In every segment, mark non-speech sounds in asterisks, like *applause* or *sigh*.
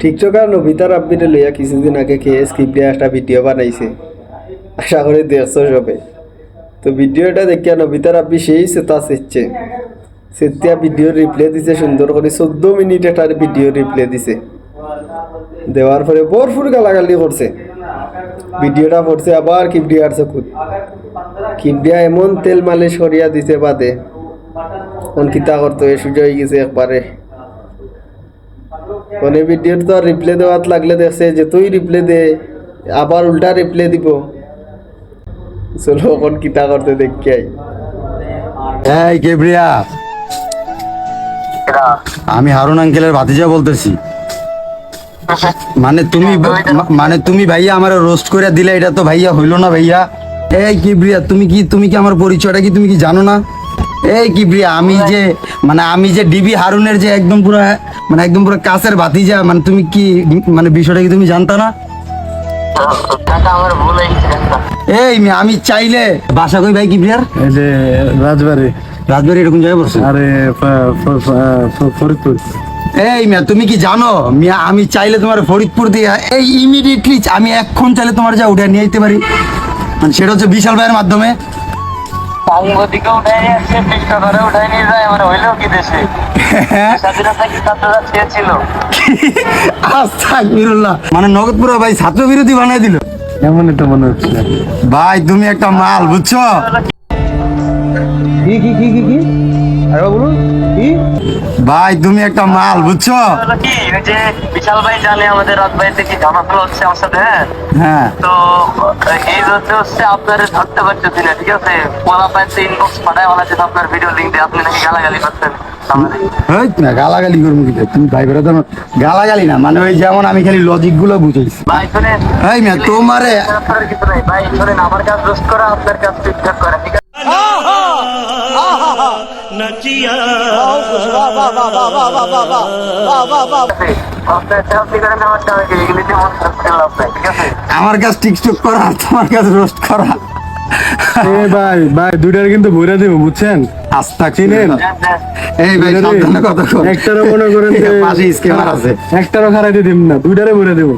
TikToker Nobita রাব্বিরে লইয়া কিছুদিন আগে কে স্ক্রিপ্ট দিয়ে একটা ভিডিও বানাইছে। আশা করি দেখছ সবে। তো ভিডিওটা দেখিয়া নবিতা রাব্বি সেই সেতা সেচ্ছে সেতিয়া ভিডিও রিপ্লে দিছে, সুন্দর করে চোদ্দ মিনিট একটা ভিডিও রিপ্লে দিছে। দেওয়ার পরে ভরপুর গালাগালি করছে। ভিডিওটা পড়ছে আবার কিবডিয়ার চকুত। কিবডিয়া এমন তেল মালিশ করিয়া দিছে বাদে। কোন কিতা করতো, এ সুযোগ হয়ে গেছে একবারে। মানে ভিডিওর তো আর রিপ্লে দেওয়াত লাগলে দেখছে যে তুই রিপ্লে দে আবার উল্টা রিপ্লে দিব। চলো কোন কিতা করতে দেখি আই এই কেবরিয়া আমি হারুন আঙ্কেলের ভাতিজা বলতেছি। মানে তুমি মানে তুমি ভাইয়া আমার রোস্ট করে দিলে এটা তো ভাইয়া হইল না ভাইয়া। এই কিবরিয়া তুমি কি তুমি কি আমার পরিচয়টা কি তুমি কি জানো না? এই কিবরিয়া আমি যে মানে আমি যে ডিবি হারুনের যে একদম পুরো মানে একদম পুরো কাছের ভাতিজা মানে তুমি কি মানে বিষয়টা কি তুমি জানতা না। এই আমি চাইলে বাসা কই ভাই কিবরিয়ার এই যে রাজবাড়ি। রাজবাড়ি এরকম জায়গায় পড়ছে? আরে ফরিদপুর। এই মিয়া তুমি কি জানো? মিয়া আমি চাইলে তোমার ফরিদপুর দিয়ে এই ইমিডিয়েটলি আমি এখন চাইলে তোমার যা উঠে নিয়ে যেতে পারি। মানে সেটা হচ্ছে বিশাল ভাইয়ের মাধ্যমে। সাংবাদিকও উঠাই নিয়ে আসছে যায় আমার হইলেও কি দেশে? স্বাধীনতা কি ছাত্ররা চেয়েছিল? আস্তাগফিরুল্লাহ। মানে নগদপুরা ভাই ছাত্র বিরোধী বানাই দিল। এমনই তো মনে হচ্ছে। ভাই তুমি একটা মাল বুঝছ? কি কি কি কি কি? আরে বলুন কি? ভাই তুমি একটা মাল বুঝছ? কি ওই যে বিশাল ভাই জানে আমাদের রাত বাড়িতে কি হচ্ছে আমার সাথে হ্যাঁ? হ্যাঁ। তো এই জন্য হচ্ছে আপনারা ধরতে পারতেছি না ঠিক আছে? পড়া পাইতে ইনবক্স পাঠায় আপনার ভিডিও লিঙ্ক দিয়ে আপনি নাকি গালাগালি করতেন। না গালাগালি করব কি তুমি ভাই বেরো তো গালাগালি না মানে ওই যেমন আমি খালি লজিকগুলো বুঝাইছি। ভাই শুনেন। মিয়া তোমারে ভাই শোনেন আমার কাজ রোস্ট করা আপনার কাজ ঠিকঠাক করা ঠিক আছে আমার কাছে টিকটক করা তোমার কাছে রোস্ট করা। এ ভাই ভাই দুইটার কিন্তু ভরে দেবো বুঝছেন? আস্তা চিনেন? এই ভাই সাবধানে কথা কর একটারও মনে করেন যে পাশে স্ক্যামার আছে। একটারও খারাইতে দিব না দুইটারে ভরে দেবো।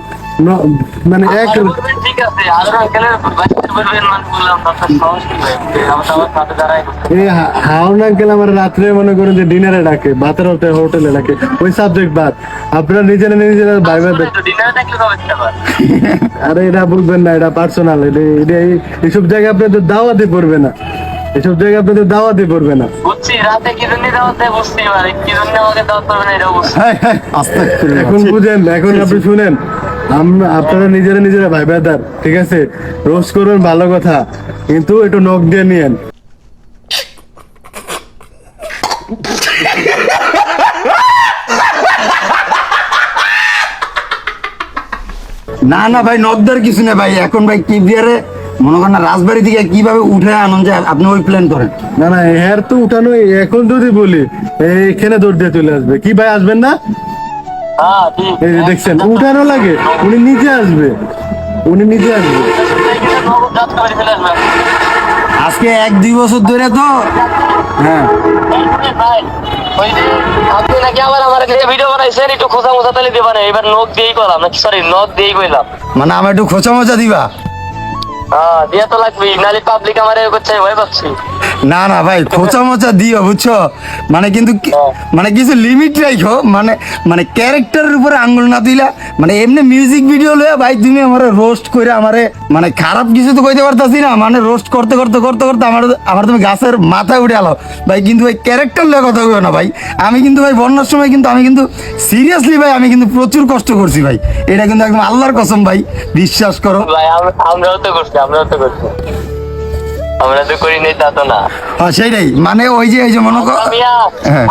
মানে এক আর ঠিক আছে। হাওন আঙ্কেল আমার রাত্রে মনে করেন যে ডিনারে ডাকে ভাতের হোটেল হোটেলে ডাকে। ওই সাবজেক্ট বাদ। আপনারা নিজেরা নিজেরা ভাই ভাই *laughs* আরে এটা বলবেন না এটা পার্সোনাল। এটা এইসব জায়গায় আপনাদের দাওয়াতে পড়বে না। এসব জায়গায় আপনাদের দাওয়াতে পড়বে না। বুঝছি রাতে কি জন্য দাওয়াত বুঝতে পারি কি জন্য আমাকে দাওয়াত করবে না এটাও বুঝছি। এখন বুঝেন এখন আপনি শুনেন। আমরা আপনারা নিজেরা নিজেরা ভাই ব্রাদার ঠিক আছে? রোজ করবেন ভালো কথা কিন্তু একটু নখ দিয়ে নিয়েন। না না ভাই নকদার কিছু না ভাই। এখন ভাই কি বিয়ারে মনে করেন রাজবাড়ি থেকে কীভাবে উঠে আনন্দ আপনি ওই প্ল্যান করেন? না না হেয়ার তো উঠানোই এখন যদি বলি এইখানে দৌড় দিয়ে চলে আসবে। কি ভাই আসবেন না? এই যে দেখছেন উঠানো লাগে। উনি নিজে আসবে। উনি নিজে আসবে। আজকে এক দুই বছর ধরে তো। হ্যাঁ। মানে আমার একটু খোঁচা মোচা দিবা? হ্যাঁ দিয়া তো লাগবেই নালে পাবলিক আমার করছে ভয় পাচ্ছি। না না ভাই খোঁচা মোচা দিও বুঝছ? মানে কিন্তু মানে কিছু লিমিট রাখো মানে মানে ক্যারেক্টারের উপরে আঙ্গুল না দিলা মানে এমনি মিউজিক ভিডিও লয়ে ভাই তুমি আমার রোস্ট করে আমারে মানে খারাপ কিছু তো কইতে পারতাছি না মানে রোস্ট করতে করতে করতে করতে আমার আমার তুমি গাছের মাথায় উঠে আলো। ভাই কিন্তু ভাই ক্যারেক্টার লয়ে কথা কইও না ভাই। আমি কিন্তু ভাই বন্যার সময় কিন্তু আমি কিন্তু সিরিয়াসলি ভাই আমি কিন্তু প্রচুর কষ্ট করছি ভাই। এটা কিন্তু একদম আল্লাহর কসম ভাই। বিশ্বাস করো। ভাই আমরাও তো করছি আমরাও তো করছি। আমরা তো করি নাই তা তো না। মানে ওই যে এই যে মনে করো আমরা মিয়া হ্যাঁ।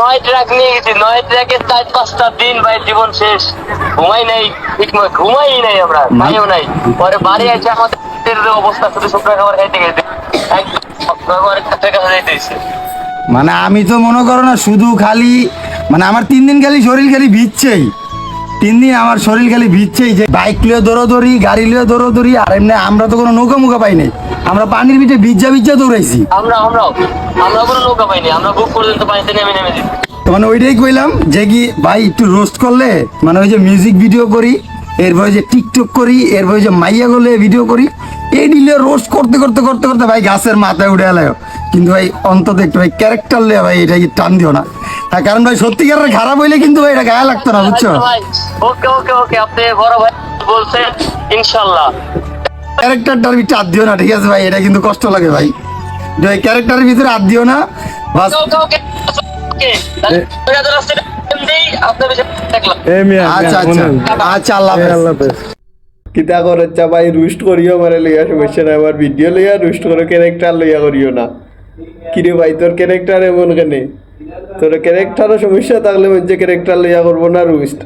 নয় ট্রাক নিয়ে গেছি। নয় ট্রাকে চার পাঁচটা দিন ভাই জীবন শেষ। ঘুমাই নাই। ঠিক ঘুমাই নাই আমরা। খাইও নাই। পরে বাড়ি এসে আমাদের অবস্থা শুধু শুকনো খাবার খাইতে গেছে। মানে আমি তো মনে করো না শুধু খালি মানে আমার তিন দিন খালি শরীর খালি ভিজছেই। তিন দিন আমার শরীর খালি ভিজছেই যে বাইক লিয়ে দৌড়ি গাড়ি লিয়ে দৌড়ি আর এমনি আমরা তো কোনো নৌকা মুখা পাই নাই। আমরা পানির পিঠে ভিজা ভিজা দৌড়াইছি। আমরা আমরাও। আমরা কোনো নৌকা পাইনি আমরা বুক পর্যন্ত পানিতে নেমে নেমে দিই মানে ওইটাই কইলাম যে কি ভাই একটু রোস্ট করলে মানে ওই যে মিউজিক ভিডিও করি এরপরে যে টিকটক করি এরপরে যে মাইয়া গলে ভিডিও করি এই দিলে রোস্ট করতে করতে করতে করতে ভাই গাছের মাথায় উঠে এলাম কিন্তু ভাই অন্তত একটু ভাই ক্যারেক্টার লে ভাই এটা কি টান দিও না। হ্যাঁ কারণ ভাই সত্যিকারের খারাপ হইলে কিন্তু ভাই এটা গায়ে লাগতো না বুঝছ? আচ্ছা ওকে ওকে ওকে আপনি বড় ভাই বলছেন ইনশাল্লাহ। ক্যারেক্টারটার ভিতরে হাত দিও না ঠিক আছে ভাই? এটা কিন্তু কষ্ট লাগে ভাই। ক্যারেক্টারের ভিতরে হাত দিও না। বাস আচ্ছা আচ্ছা। আচ্ছা আল্লাহ হাফেজ। কিতা ভাই রুস্ট করিও মানে লইয়া সমস্যা নাই। আমার ভিডিও লইয়া রুস্ট করে ক্যারেক্টার লইয়া করিও না। কিরে ভাই তোর ক্যারেক্টার এমন কেনে? তোর ক্যারেক্টারও সমস্যা থাকলে মধ্যে ক্যারেক্টার লইয়া করব না রুস্ট